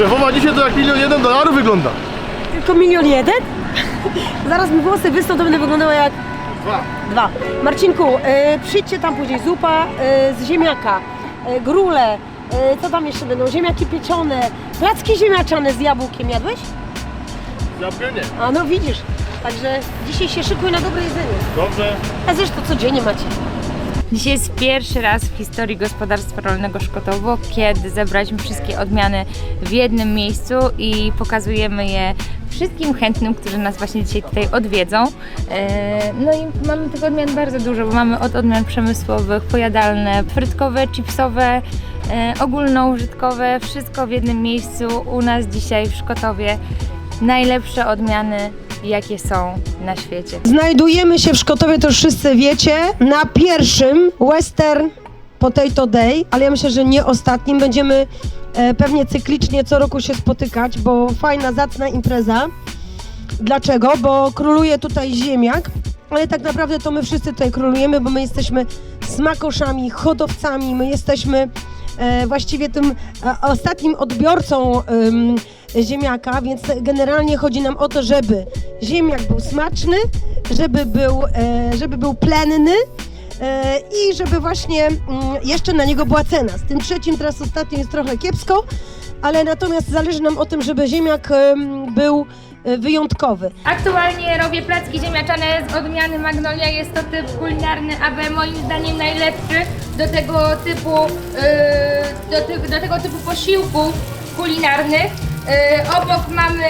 Szefowa dzisiaj to jak milion jeden dolarów wygląda. Tylko milion jeden? Zaraz mi włosy wysną, to będę wyglądała jak Dwa. dwa. Marcinku, e, przyjdźcie tam później. Zupa e, z ziemniaka, e, grule, co tam jeszcze będą? Ziemniaki pieczone, placki ziemniaczane z jabłkiem. Jadłeś? Jabłkę nie. A no widzisz. Także dzisiaj się szykuj na dobre jedzenie. Dobrze. A zresztą codziennie macie. Dzisiaj jest pierwszy raz w historii gospodarstwa rolnego Szkotowo, kiedy zebraliśmy wszystkie odmiany w jednym miejscu i pokazujemy je wszystkim chętnym, którzy nas właśnie dzisiaj tutaj odwiedzą. E, No i mamy tych odmian bardzo dużo, bo mamy od odmian przemysłowych, pojadalne, frytkowe, chipsowe, e, ogólnoużytkowe, wszystko w jednym miejscu u nas dzisiaj w Szkotowie. Najlepsze odmiany, jakie są na świecie. Znajdujemy się w Szkotowie, to już wszyscy wiecie, na pierwszym Western Potato Day, ale ja myślę, że nie ostatnim. Będziemy e, pewnie cyklicznie co roku się spotykać, bo fajna, zacna impreza. Dlaczego? Bo króluje tutaj ziemniak, ale tak naprawdę to my wszyscy tutaj królujemy, bo my jesteśmy smakoszami, hodowcami, my jesteśmy e, właściwie tym e, ostatnim odbiorcą ziemniaka, więc generalnie chodzi nam o to, żeby ziemniak był smaczny, żeby był, e, żeby był plenny, E, i żeby właśnie mm, jeszcze na niego była cena. Z tym trzecim teraz ostatnio jest trochę kiepsko, ale natomiast zależy nam o tym, żeby ziemniak em, był e, wyjątkowy. Aktualnie robię placki ziemniaczane z odmiany Magnolia. Jest to typ kulinarny, aby moim zdaniem najlepszy do tego typu, do, ty, do tego typu posiłków kulinarnych. Yy, obok mamy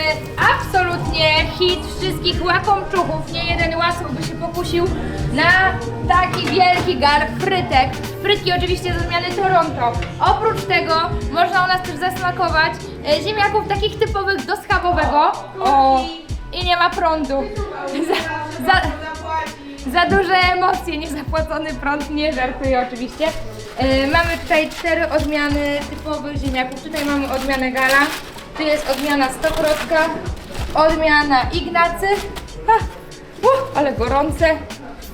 absolutnie hit wszystkich łakomczuchów. Nie jeden łasuch by się pokusił na taki wielki garb frytek. Frytki oczywiście z odmiany Toronto. Oprócz tego można u nas też zasmakować e, ziemniaków takich typowych do schabowego. O, i nie ma prądu. Za, za, za duże emocje, niezapłacony prąd, nie żartuję oczywiście. E, mamy tutaj cztery odmiany typowych ziemniaków. Tutaj mamy odmianę Gala, tu jest odmiana Stokrotka, odmiana Ignacy, ha, uh, ale gorące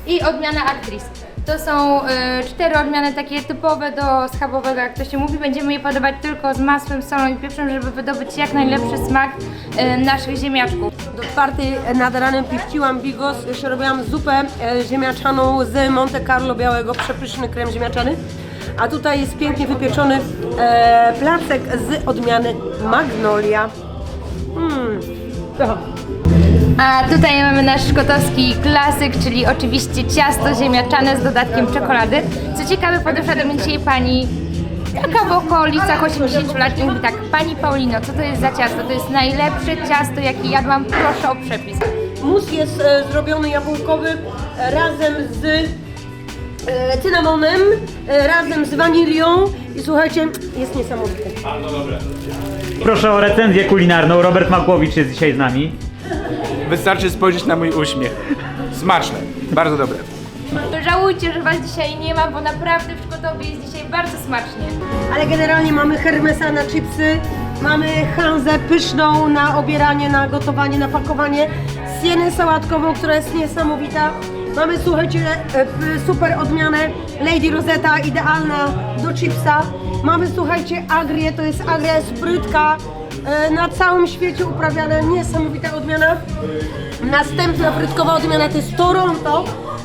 i odmiana Actris. To są e, cztery odmiany takie typowe do schabowego, jak to się mówi. Będziemy je podawać tylko z masłem, solą i pieprzem, żeby wydobyć jak najlepszy smak e, naszych ziemniaczków. Do czwartej nad ranem pichciłam bigos, jeszcze robiłam zupę e, ziemniaczaną z Monte Carlo białego, przepyszny krem ziemniaczany. A tutaj jest pięknie wypieczony e, placek z odmiany Magnolia. Mm. O. A tutaj mamy nasz szkotowski klasyk, czyli oczywiście ciasto ziemniaczane z dodatkiem czekolady. Co ciekawe, podeszła do mnie dzisiaj pani taka w okolicach 80 lat i mówi tak, Pani Paulino, co to jest za ciasto? To jest najlepsze ciasto, jakie jadłam, proszę o przepis. Mus jest e, zrobiony jabłkowy e, razem z e, cynamonem, e, razem z wanilią i słuchajcie, jest niesamowity. Proszę o recenzję kulinarną. Robert Makłowicz jest dzisiaj z nami. Wystarczy spojrzeć na mój uśmiech. Smaczne, bardzo dobre. Żałujcie, że Was dzisiaj nie ma, bo naprawdę w Szkotowie jest dzisiaj bardzo smacznie. Ale generalnie mamy Hermesa na chipsy, mamy Hanzę pyszną na obieranie, na gotowanie, na pakowanie, sienę sałatkową, która jest niesamowita. Mamy, słuchajcie, e, super odmianę Lady Rosetta, idealna do chipsa. Mamy, słuchajcie, agrię, to jest agria sprytka, e, na całym świecie uprawiana, niesamowita odmiana. Następna frytkowa odmiana to jest Toronto.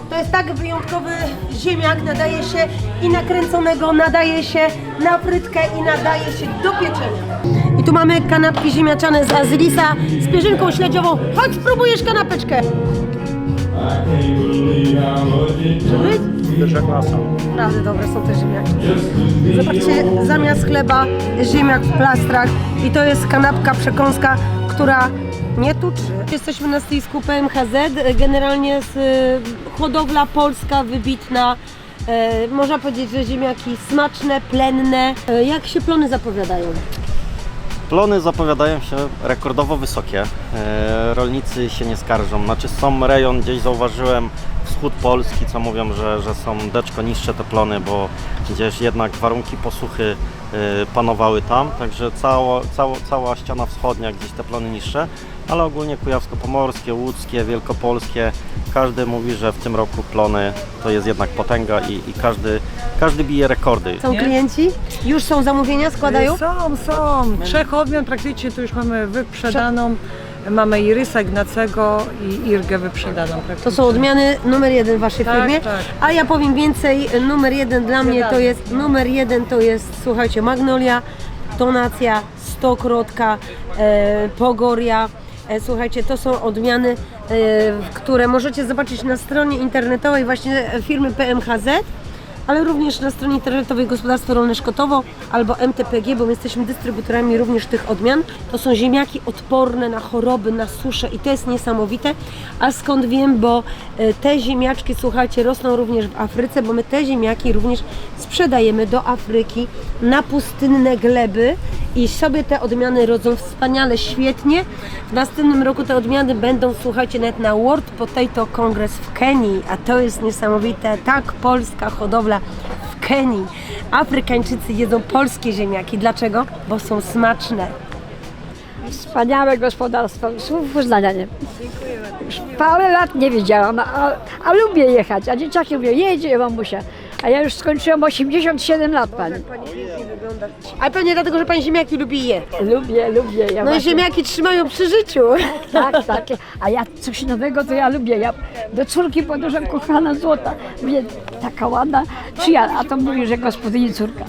To jest tak wyjątkowy ziemniak, nadaje się i nakręconego, nadaje się na frytkę i nadaje się do pieczenia. I tu mamy kanapki ziemniaczane z Azylisa z pierzynką śledziową. Chodź, spróbujesz kanapeczkę. Pierwsza klasa. Naprawdę dobre są te ziemniaki. Zobaczcie, zamiast chleba ziemniak w plastrach i to jest kanapka przekąska, która nie tuczy. Jesteśmy na stoisku PMHZ, generalnie z y, hodowla polska wybitna. E, można powiedzieć, że ziemniaki smaczne, plenne. E, jak się plony zapowiadają? Plony zapowiadają się rekordowo wysokie. E, rolnicy się nie skarżą. Znaczy są rejon, gdzieś zauważyłem wschód Polski, co mówią, że, że są deczko niższe te plony, bo gdzieś jednak warunki posuchy panowały tam, także cała, cała, cała ściana wschodnia, gdzieś te plony niższe, ale ogólnie kujawsko-pomorskie, łódzkie, wielkopolskie, każdy mówi, że w tym roku plony to jest jednak potęga i, i każdy, każdy bije rekordy. Są klienci? Już są zamówienia, składają? Są, są. Trzech odmian praktycznie tu już mamy wyprzedaną. Mamy Irysa Ignacego i Irgę wyprzedaną praktycznie. To są odmiany numer jeden w waszej Tak, firmie. tak. A ja powiem więcej, numer jeden dla mnie to jest, numer jeden to jest, słuchajcie, Magnolia, Tonacja, Stokrotka, e, Pogoria. E, słuchajcie, to są odmiany, e, które możecie zobaczyć na stronie internetowej właśnie firmy PMHZ, ale również na stronie internetowej Gospodarstwo Rolne Szkotowo albo MTPG, bo my jesteśmy dystrybutorami również tych odmian. To są ziemniaki odporne na choroby, na suszę i to jest niesamowite. A skąd wiem, bo e, te ziemniaczki, słuchajcie, rosną również w Afryce, bo my te ziemniaki również sprzedajemy do Afryki na pustynne gleby i sobie te odmiany rodzą wspaniale, świetnie. W następnym roku te odmiany będą, słuchajcie, nawet na World Potato Congress w Kenii, a to jest niesamowite. Tak, polska hodowla w Kenii. Afrykańczycy jedzą polskie ziemniaki. Dlaczego? Bo są smaczne. Wspaniałe gospodarstwo, słów uznania nie. Parę lat nie widziałam, a, a lubię jechać, a dzieciaki mówią, jedzie mamusia. A ja już skończyłam 87 lat, pani. Ale pewnie dlatego, że Pani ziemniaki lubi je. Lubię, lubię. Ja No i właśnie- ziemniaki trzymają przy życiu. Tak, tak. A ja coś nowego to ja lubię. Ja do córki podróżem kochana złota. Mówię, taka ładna. Czy ja? A to mówi, że gospodyni córka.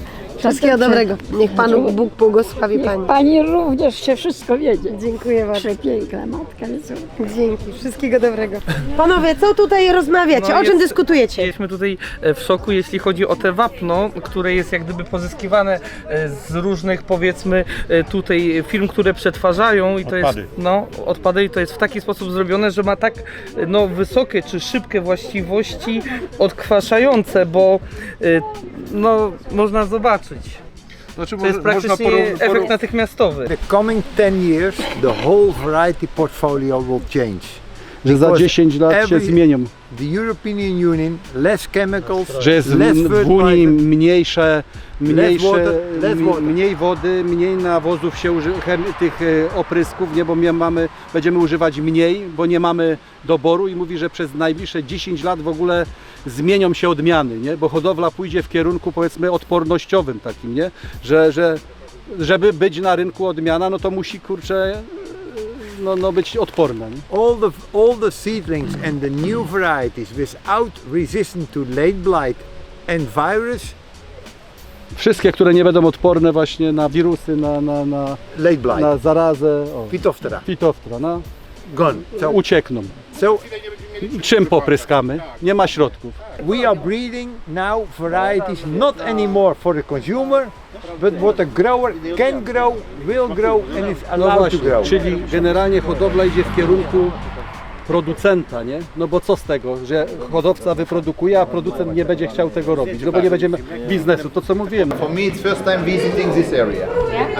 Wszystkiego dobrego. Niech Panu Bóg błogosławi Niech Pani. pani również się wszystko wiedzie. Dziękuję bardzo. Przepiękna matka. Dzięki, wszystkiego dobrego. Panowie, co tutaj rozmawiacie? No o czym jest- dyskutujecie? Jesteśmy tutaj e, w szoku, jeśli chodzi o te wapno, które jest jak gdyby pozyskiwane e, z różnych powiedzmy e, tutaj firm, które przetwarzają i to jest no odpady i to jest w taki sposób zrobione, że ma tak e, no wysokie czy szybkie właściwości odkwaszające, bo e, no można zobaczyć. Znaczy, To jest praktycznie efekt natychmiastowy. the coming 10 years, the whole variety portfolio will change. Że za Because 10 lat się every- zmienią. The European Union, less chemicals, Że jest less w, Unii fertilizer. mniejsze, mniejsze water, less water. mniej wody, mniej nawozów się uży, chem, tych e, oprysków, nie, bo my mamy, będziemy używać mniej, bo nie mamy doboru i mówi, że przez najbliższe 10 lat w ogóle zmienią się odmiany, nie? bo hodowla pójdzie w kierunku powiedzmy odpornościowym takim, nie? Że, że żeby być na rynku odmiana, no to musi kurczę no, no być odporna. Nie? All the, all the seedlings and the new varieties without resistant to late blight and virus, Wszystkie, które nie będą odporne właśnie na wirusy, na, na, na, late blight, na zarazę, o, Phytophthora, fitoftra, no, gone. So, uciekną. So Czym popryskamy? Nie ma środków. we are breeding now varieties not anymore for the consumer, but what a grower can grow, will grow and is No allowed to grow. czyli generalnie hodowla idzie w kierunku producenta, nie? No bo co z tego, że hodowca wyprodukuje, a producent nie będzie chciał tego robić, no bo nie będziemy biznesu, to co mówiłem. For me, it's first time visiting this area.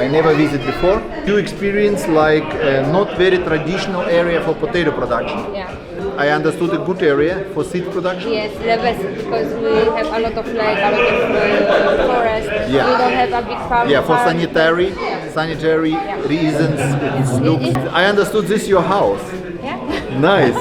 I never visited before. You experience like uh, not very traditional area for potato production. Yeah. I understood a good area for seed production. Yes, the best because we have a lot of lake, a lot of uh, forest. Yeah. We don't have a big farm. Yeah, for farm. sanitary, sanitary reasons. It's look. I understood this your house. Nice.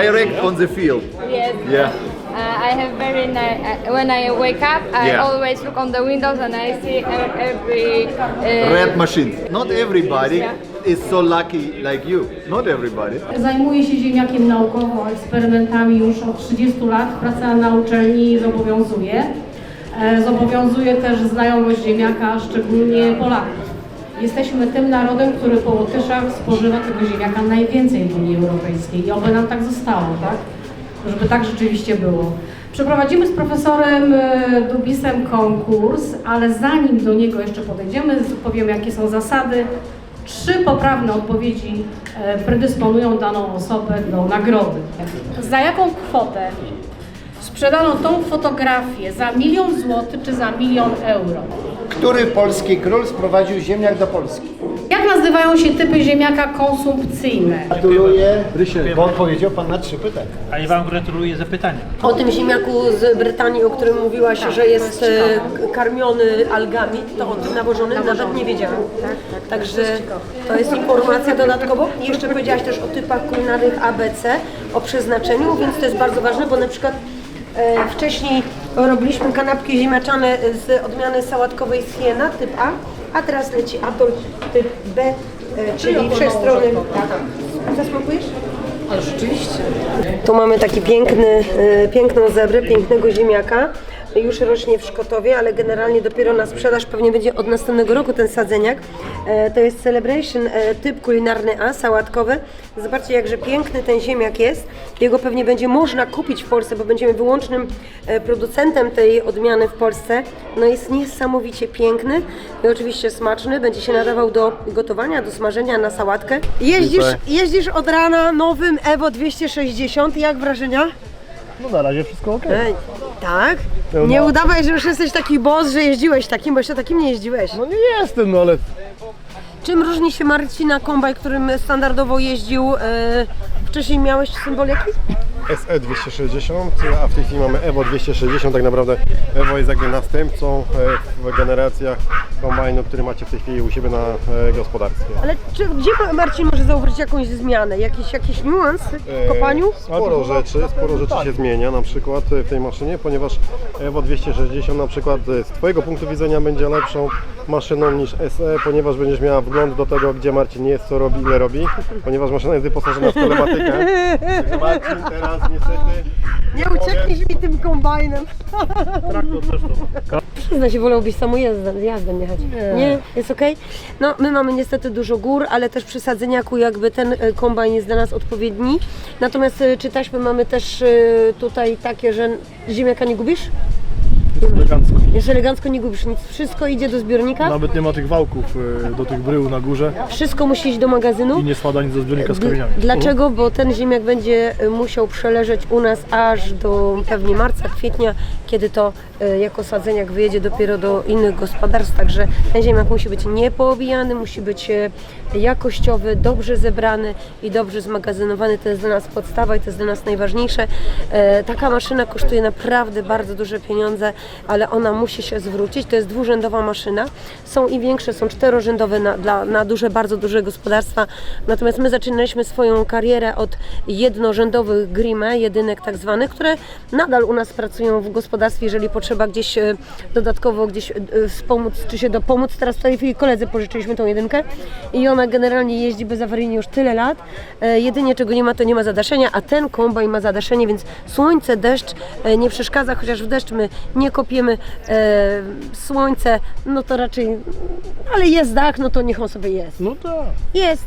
Direct on the field. Yes. Yeah. Uh, I have very nice. Uh, when I wake up, I Yeah. always look on the windows and I see e- every. Uh, Red machines. Not everybody is so lucky like you. Not everybody. Zajmuję się ziemniakiem naukowo, eksperymentami już od 30 lat. Praca na uczelni zobowiązuje. E, Zobowiązuje też znajomość ziemniaka, szczególnie Polaków. Jesteśmy tym narodem, który po Łotyszach spożywa tego ziemniaka najwięcej w Unii Europejskiej i oby nam tak zostało, tak? Żeby tak rzeczywiście było. Przeprowadzimy z profesorem e, Dubisem konkurs, ale zanim do niego jeszcze podejdziemy, powiem jakie są zasady. Trzy poprawne odpowiedzi e, predysponują daną osobę do nagrody. Za jaką kwotę sprzedano tą fotografię? Za milion złotych czy za milion euro? Który polski król sprowadził ziemniak do Polski? Jak nazywają się typy ziemniaka konsumpcyjne? Gratuluję, bo odpowiedział Pan na trzy pytania. A ja wam gratuluję zapytania. O tym ziemniaku z Brytanii, o którym mówiłaś, że jest e, karmiony algami, to o tym nawożony, nawet nie wiedziałam. Także to jest informacja dodatkowo. I jeszcze powiedziałaś też o typach kulinarnych ABC, o przeznaczeniu, więc to jest bardzo ważne, bo na przykład e, wcześniej robiliśmy kanapki ziemniaczane z odmiany sałatkowej z Siena, typ A, a teraz leci atol typ B, e, czyli wszechstronny. Tak. Zasmakujesz? Ale rzeczywiście. Tu mamy taki piękny, e, piękną zebrę, pięknego ziemniaka. Już rośnie w Szkotowie, ale generalnie dopiero na sprzedaż pewnie będzie od następnego roku ten sadzeniak. E, To jest Celebration e, typ kulinarny A, sałatkowy. Zobaczcie jakże piękny ten ziemniak jest. Jego pewnie będzie można kupić w Polsce, bo będziemy wyłącznym e, producentem tej odmiany w Polsce. No jest niesamowicie piękny i oczywiście smaczny. Będzie się nadawał do gotowania, do smażenia na sałatkę. Jeździsz, jeździsz od rana nowym Evo 260. Jak wrażenia? No na razie wszystko ok. Ej, tak? No, Nie no. udawaj, że już jesteś taki boss, że jeździłeś takim, bo jeszcze takim nie jeździłeś. No nie jestem, no ale Czym różni się Marcina kombaj, którym standardowo jeździł? E, wcześniej miałeś symbol jaki? SE 260, a w tej chwili mamy Evo 260. Tak naprawdę Evo jest jakby następcą e, w generacjach kombajnu, który macie w tej chwili u siebie na e, gospodarstwie. Ale czy, gdzie Marcin może zauważyć jakąś zmianę? Jakiś, jakiś niuans w kopaniu? Sporo rzeczy, sporo rzeczy się zmienia na przykład w tej maszynie, ponieważ Evo 260 na przykład z Twojego punktu widzenia będzie lepszą maszyną niż SE, ponieważ będziesz miała wgląd do tego, gdzie Marcin jest, co robi, ile robi, ponieważ maszyna jest wyposażona w telematykę. Marcin teraz niestety Nie uciekniesz mi tym kombajnem. traktor też to. Przyznaj się, wolałbyś samojezdem, jazdem jechać. Nie. Jest okej? No, my mamy niestety dużo gór, ale też przy sadzeniaku jakby ten e, kombajn jest dla nas odpowiedni. Natomiast e, czy taśmy mamy też e, tutaj takie, że ziemniaka nie gubisz? Elegancko. Jest elegancko, nie gubisz nic. Wszystko idzie do zbiornika? Nawet nie ma tych wałków e, do tych brył na górze Wszystko musi iść do magazynu? i nie spada nic do zbiornika z kamieniami. Dlaczego? Bo ten ziemniak będzie y, musiał przeleżeć u nas aż do pewnie marca, kwietnia, kiedy to y, jako sadzeniak wyjedzie dopiero do innych gospodarstw. Także ten ziemniak musi być niepoobijany, musi być y, jakościowy, dobrze zebrany i dobrze zmagazynowany. To jest dla nas podstawa i to jest dla nas najważniejsze. E, Taka maszyna kosztuje naprawdę bardzo duże pieniądze, ale ona musi się zwrócić. To jest dwurzędowa maszyna. Są i większe, są czterorzędowe na, dla, na duże, bardzo duże gospodarstwa. Natomiast my zaczynaliśmy swoją karierę od jednorzędowych grime, jedynek tak zwanych, które nadal u nas pracują w gospodarstwie, jeżeli potrzeba gdzieś e, dodatkowo gdzieś e, wspomóc, czy się dopomóc. Teraz w tej chwili koledzy pożyczyliśmy tą jedynkę i ona generalnie jeździ bezawaryjnie już tyle lat. E, Jedynie czego nie ma, to nie ma zadaszenia, a ten kombajn ma zadaszenie, więc słońce, deszcz e, nie przeszkadza, chociaż w deszcz my nie kopiemy e, słońce, no to raczej, ale jest dach, no to niech on sobie jest. No tak. Jest,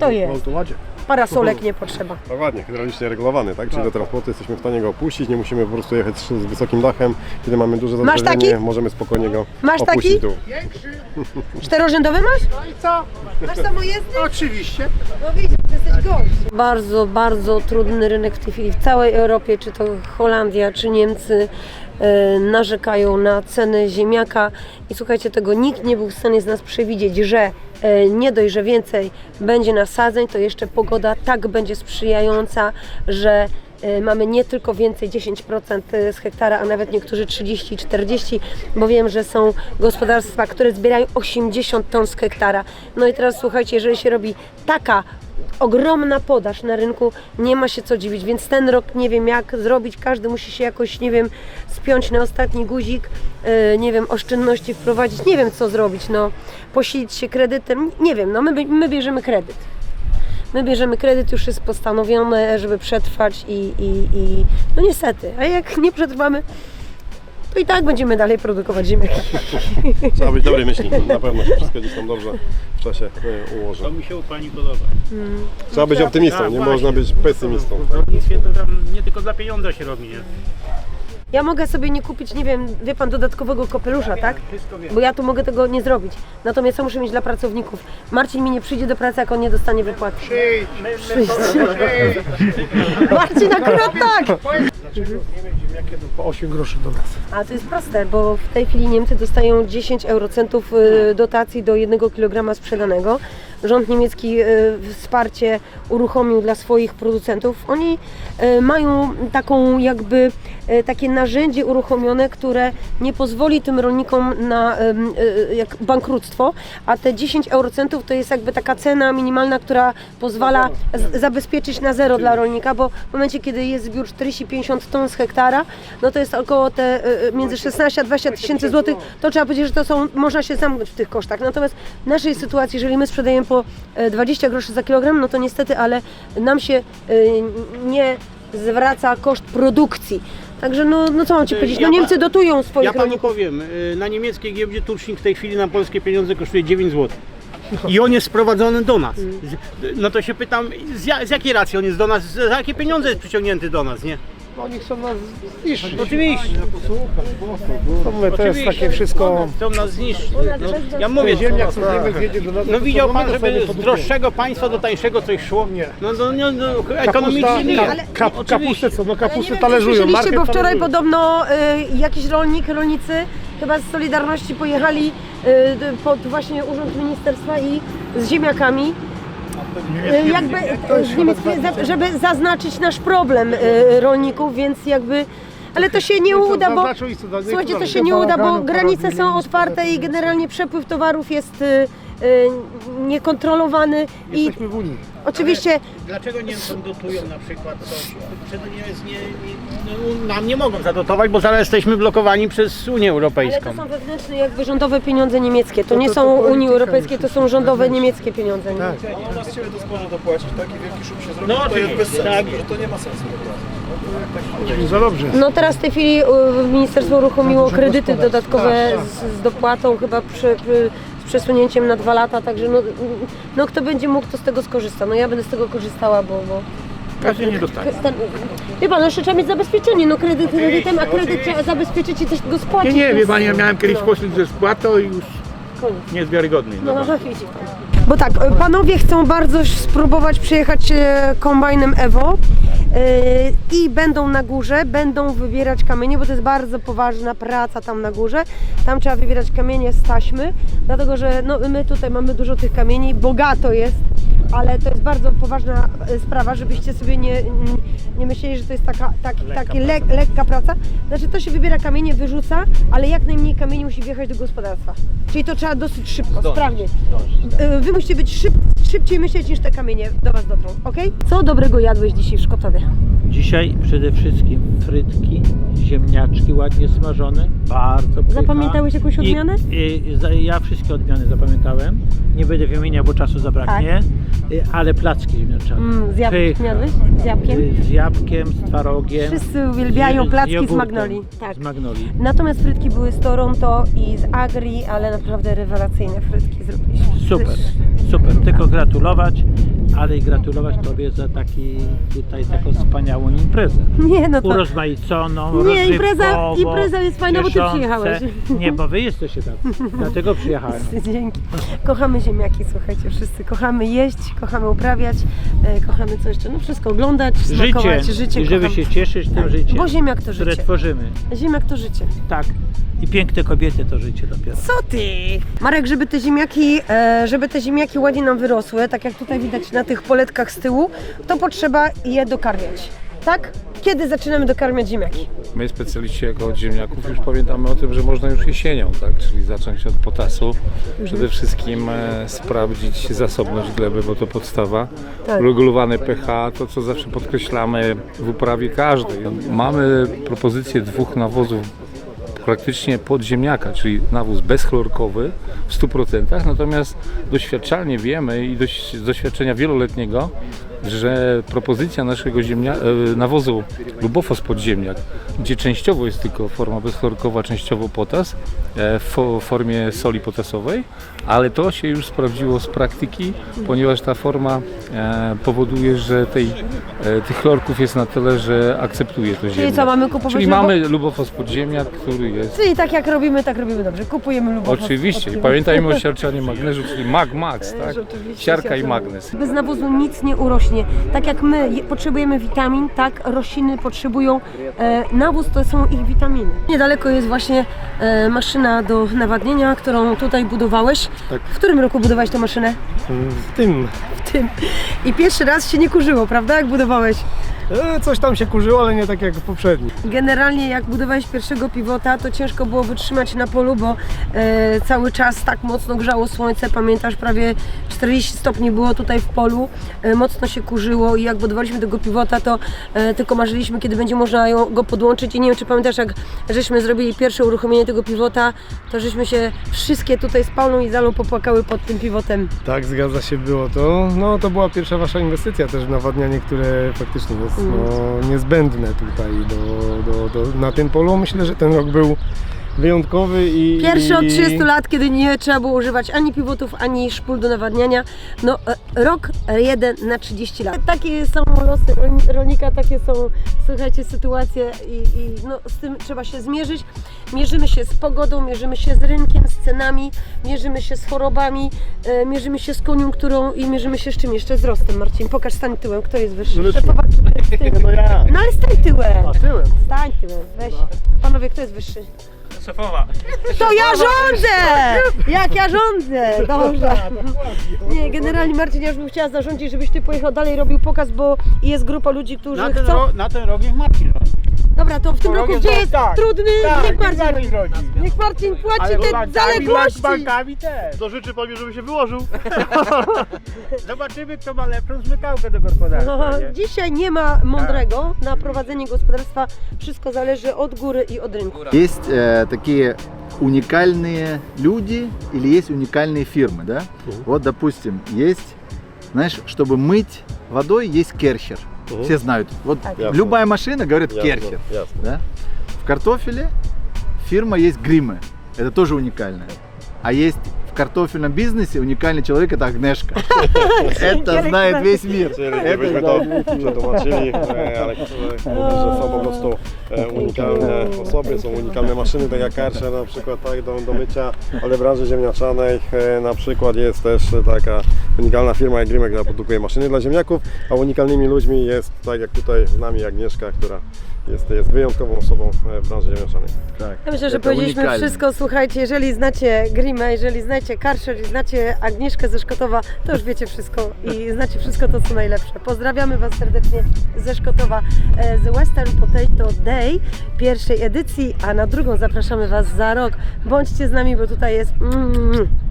to W jest. automacie. Parasolek nie potrzeba. Dokładnie, hydraulicznie regulowany, tak? Czyli do transportu jesteśmy w stanie go opuścić, nie musimy po prostu jechać z wysokim dachem. Kiedy mamy duże Masz zadrżenie, taki? możemy spokojnie go Masz opuścić taki? dół. Czterorzędowy masz? No i co? Masz samojezdny? Oczywiście. No widzisz, jesteś gość. Bardzo, bardzo trudny rynek w tej chwili w całej Europie, czy to Holandia, czy Niemcy narzekają na ceny ziemniaka i słuchajcie, tego nikt nie był w stanie z nas przewidzieć, że e, nie dość, że więcej będzie nasadzeń, to jeszcze pogoda tak będzie sprzyjająca, że e, mamy nie tylko więcej 10% z hektara, a nawet niektórzy 30-40, bo wiem, że są gospodarstwa, które zbierają 80 ton z hektara. No i teraz słuchajcie, jeżeli się robi taka ogromna podaż na rynku, nie ma się co dziwić, więc ten rok nie wiem jak zrobić, każdy musi się jakoś, nie wiem, spiąć na ostatni guzik, e, nie wiem, oszczędności wprowadzić, nie wiem co zrobić, no, posilić się kredytem, nie wiem, no my, my bierzemy kredyt. My bierzemy kredyt, już jest postanowione, żeby przetrwać i, i, i no niestety, a jak nie przetrwamy, to i tak będziemy dalej produkować ziemniaki. Trzeba być dobrej myśli, na pewno się wszystko gdzieś tam dobrze w czasie e, ułoży. To mi się u Pani podoba. Trzeba być optymistą, nie można być pesymistą. W rolnictwie to tam nie tylko dla pieniądza się robi, nie? Ja mogę sobie nie kupić, nie wiem, wie pan, dodatkowego kapelusza, tak? Bo ja tu mogę tego nie zrobić. Natomiast ja muszę mieć dla pracowników. Marcin mi nie przyjdzie do pracy, jak on nie dostanie wypłaty. Przyjdź. Marcin, akurat tak! Po 8 groszy do nas. A to jest proste, bo w tej chwili Niemcy dostają 10 eurocentów y, dotacji do 1 kg sprzedanego. Rząd niemiecki y, wsparcie uruchomił dla swoich producentów. Oni y, mają taką jakby takie narzędzie uruchomione, które nie pozwoli tym rolnikom na jak bankructwo, a te 10 eurocentów to jest jakby taka cena minimalna, która pozwala zabezpieczyć na zero dla rolnika, bo w momencie, kiedy jest zbiór 40-50 ton z hektara, no to jest około te y, między 16 a 20 tysięcy złotych, to trzeba powiedzieć, że to są, można się zamknąć w tych kosztach. Natomiast w naszej sytuacji, jeżeli my sprzedajemy po e, 20 groszy za kilogram, no to niestety, ale nam się y, nie zwraca koszt produkcji. Także no, no co mam Ci powiedzieć, no Niemcy dotują swoich Ja panu rolników. powiem, y, na niemieckiej giełdzie Turszing w tej chwili na polskie pieniądze kosztuje 9 zł. I on jest sprowadzony do nas. Mm. Z- No to się pytam, z, ja, z jakiej racji on jest do nas, za jakie pieniądze jest przyciągnięty do nas, nie? Oni chcą nas zniszczyć. Oczywiście. To mówię, to jest Oczywiście. takie wszystko... Chcą nas zniszczyć. No, ja mówię, Ziemniak, co z Niemiec jedzie do nas, no widział pan, żeby z droższego państwa do tańszego coś szło? Nie. No, no, no, no ekonomicznie Kapusta, nie. ka, kap, kapustę co? No Ale kapustę nie wiem, czy talerzują, słyszeliście, bo wczoraj talerzują. podobno y, jakiś rolnik, rolnicy chyba z Solidarności pojechali y, d- pod właśnie urząd ministerstwa i z ziemniakami. Y, Jakby z za- żeby zaznaczyć nasz problem y, rolników, więc jakby. Ale to się nie No uda, bo słuchajcie, to się nie uda, bo granice są otwarte i generalnie przepływ towarów jest y, y, niekontrolowany i Jesteśmy w Unii. oczywiście Dlaczego Niemcom dotują na przykład coś? Przecież Niemiec nie, nie, no, nam nie mogą zadotować, bo zaraz jesteśmy blokowani przez Unię Ale Europejską. to są wewnętrzne jakby rządowe pieniądze niemieckie. To To- nie to- są to Unii polityka Europejskiej, to są rządowe niemieckie pieniądze. Nie? Tak. U nas ciebie to zboże dopłacić, taki wielki szum się zrobi, No to jest oczywiście, bez sensu, tak. że to nie ma sensu. Za dobrze. No teraz w tej chwili y, ministerstwo uruchomiło kredyty dodatkowe Tak, tak. z, z dopłatą chyba przy, przy, przesunięciem na dwa lata, także no, no kto będzie mógł, to z tego skorzysta. No ja będę z tego korzystała, bo... bo Każdy nie dostanie. Ten, wie pan, no jeszcze trzeba mieć zabezpieczenie, no kredyt kredytem, a kredyt trzeba zabezpieczyć i coś go spłacić. Nie, nie, wie więc- pani, ja miałem kiedyś no, poślizg ze spłatą i już koniec. nie jest wiarygodny. No, no widzi pan. Bo tak, y, panowie chcą bardzo spróbować przejechać e, kombajnem Evo i będą na górze, będą wybierać kamienie, bo to jest bardzo poważna praca tam na górze. Tam trzeba wybierać kamienie z taśmy, dlatego że no, my tutaj mamy dużo tych kamieni, bogato jest, ale to jest bardzo poważna e, sprawa, żebyście sobie nie, nie myśleli, że to jest taka, tak, takie lek, lekka praca. Znaczy to się wybiera kamienie, wyrzuca, ale jak najmniej kamieni musi wjechać do gospodarstwa. Czyli to trzeba dosyć szybko, sprawnie. Y, Wy musicie być szyb, szybciej myśleć niż te kamienie do Was dotrą, ok? Co dobrego jadłeś dzisiaj w Szkotowie? Dzisiaj przede wszystkim frytki, ziemniaczki ładnie smażone, bardzo pycha. Zapamiętałeś jakąś odmianę? I, i, za- ja wszystkie odmiany zapamiętałem. Nie będę wymieniał, bo czasu zabraknie, Y, ale placki ziemniaczane. Mm, z jabłkiem Pycha. jadłeś? Z jabłkiem? Y, Z jabłkiem, z twarogiem. Wszyscy uwielbiają z- placki z jogurtem. Magnolii. Tak. Z Magnolii. Natomiast frytki były z Toronto i z Agri, ale naprawdę rewelacyjne frytki zrobiliśmy. Super, super. Tylko gratulować, ale i gratulować Tobie za taki tutaj taką wspaniałą imprezę. Nie, no to... Urozmaiconą, Nie, impreza- rozrywkową, impreza jest fajna, bo ty cieszące. przyjechałeś. Nie, bo Wy jesteście tam. Dlatego przyjechałem. Dzięki. Kochamy ziemniaki, słuchajcie, wszyscy. Kochamy jeść, kochamy uprawiać, e, kochamy co jeszcze? No wszystko oglądać, smakować, Życie, życie i żeby kochamy. się cieszyć tym życiem, Bo ziemniak to które życie. tworzymy. Ziemniak to życie. Tak. I piękne kobiety to życie dopiero. Co ty? Marek, żeby te ziemniaki, e, żeby te ziemniaki ładnie nam wyrosły, tak jak tutaj widać na tych poletkach z tyłu, to potrzeba je dokarmiać. Tak? Kiedy zaczynamy dokarmiać ziemniaki? My specjaliści jako od ziemniaków już pamiętamy o tym, że można już jesienią, tak? czyli zacząć od potasu. Przede wszystkim e, sprawdzić zasobność gleby, bo to podstawa. Tak. Regulowane pH, to co zawsze podkreślamy w uprawie każdej. Mamy propozycję dwóch nawozów praktycznie pod ziemniaka, czyli nawóz bezchlorkowy w 100%, natomiast doświadczalnie wiemy i dość, z doświadczenia wieloletniego, że propozycja naszego ziemnia, e, nawozu lubofos pod ziemniak, gdzie częściowo jest tylko forma bezchlorkowa, częściowo potas, e, w fo- formie soli potasowej, ale to się już sprawdziło z praktyki, ponieważ ta forma e, powoduje, że tej, tych chlorków jest na tyle, że akceptuje to ziemniak. co, mamy kupować Czyli mamy lubofos pod ziemniak, który jest Czyli tak jak robimy, tak robimy dobrze. Kupujemy lubową. Oczywiście. I pamiętajmy o siarczanie magnezu, czyli mag max, tak? Siarka i siarka. magnes. Bez nawozu nic nie urośnie. rośnie. Tak jak my je- potrzebujemy witamin, tak rośliny potrzebują e, nawóz, to są ich witaminy. Niedaleko jest właśnie e, maszyna do nawadnienia, którą tutaj budowałeś. Tak. W którym roku budowałeś tę maszynę? W tym. W tym. I pierwszy raz się nie kurzyło, prawda, jak budowałeś? E, coś tam się kurzyło, ale nie tak jak w poprzednim. Generalnie jak budowałeś pierwszego pivota, to ciężko było wytrzymać na polu, bo e, cały czas tak mocno grzało słońce. Pamiętasz, prawie 40 stopni było tutaj w polu, e, mocno się kurzyło i jak budowaliśmy tego pivota, to e, tylko marzyliśmy, kiedy będzie można ją, go podłączyć. I nie wiem, czy pamiętasz, jak żeśmy zrobili pierwsze uruchomienie tego pivota, to żeśmy się wszystkie tutaj z Paulą i Zalą popłakały pod tym pivotem. Tak, zgadza się, było to. No to była pierwsza wasza inwestycja też w nawadnianie, które faktycznie jest. No, niezbędne tutaj do, do, do, na tym polu. Myślę, że ten rok był wyjątkowy i... Pierwszy od i... 30 lat, kiedy nie trzeba było używać ani pivotów, ani szpul do nawadniania. No, e, rok jeden na 30 lat. Takie są losy rol- rolnika, takie są, słuchajcie, sytuacje i, i no, z tym trzeba się zmierzyć. Mierzymy się z pogodą, mierzymy się z rynkiem, z cenami, mierzymy się z chorobami, e, mierzymy się z koniunkturą i mierzymy się z czym jeszcze? Z rostem, Marcin. Pokaż, stań tyłem, kto jest wyższy? No, Szefowa, jest tyłem? No ja. No ale stań tyłem. A, tyłem? Stań tyłem, weź. Panowie, kto jest wyższy? Szefowa. To ja rządzę! Jak ja rządzę! Dobrze. Nie, generalnie Marcin, ja już bym chciała zarządzić, żebyś ty pojechał dalej, robił pokaz, bo jest grupa ludzi, którzy Na ten, chcą... ro, na ten rok niech Marcin. Dobra, to w tym To roku, robię gdzie tak, jest tak, trudny, tak, niech niech Marcin Marcin rodzi. rodzi. Niech Marcin płaci Ale te bankami, zaległości. bankami też. To życzę Panu, żeby się wyłożył. Zobaczymy, kto ma lepszą zmykałkę do gospodarstwa. No, nie? dzisiaj nie ma mądrego na prowadzenie gospodarstwa. Wszystko zależy od góry i od rynku. Есть э, такие уникальные люди или есть уникальные фирмы, да? Вот, допустим, есть, знаешь, чтобы мыть водой, есть керхер. Мгм. Все знают. Вот Ясно. любая машина говорит Ясно, керхер. ясно. Да? В картофеле фирма есть Гримы. Это тоже уникальная. А есть картофельном бизнесе уникальный человек это Агнешка. Это знает весь мир. Chcieli, żebyśmy to przetłumaczyli, e, ale e, że są po prostu e, unikalne osoby, są unikalne maszyny, tak jak Karcher na przykład tak, do, do mycia, ale w branży ziemniaczanej e, na przykład jest też taka unikalna firma jak Grimek, która produkuje maszyny dla ziemniaków, a unikalnymi ludźmi jest tak jak tutaj z nami Agnieszka, która jest, jest wyjątkową osobą e, w branży ziemniaczanej. Tak. Ja myślę, że powiedzieliśmy unikalne. wszystko. Słuchajcie, jeżeli znacie Grimę, jeżeli znacie Karcher, jeżeli znacie Agnieszkę ze Szkotowa, to już wiecie wszystko i znacie wszystko to, co najlepsze. Pozdrawiamy Was serdecznie ze Szkotowa, e, z Western Potato Day pierwszej edycji, a na drugą zapraszamy Was za rok. Bądźcie z nami, bo tutaj jest... Mm,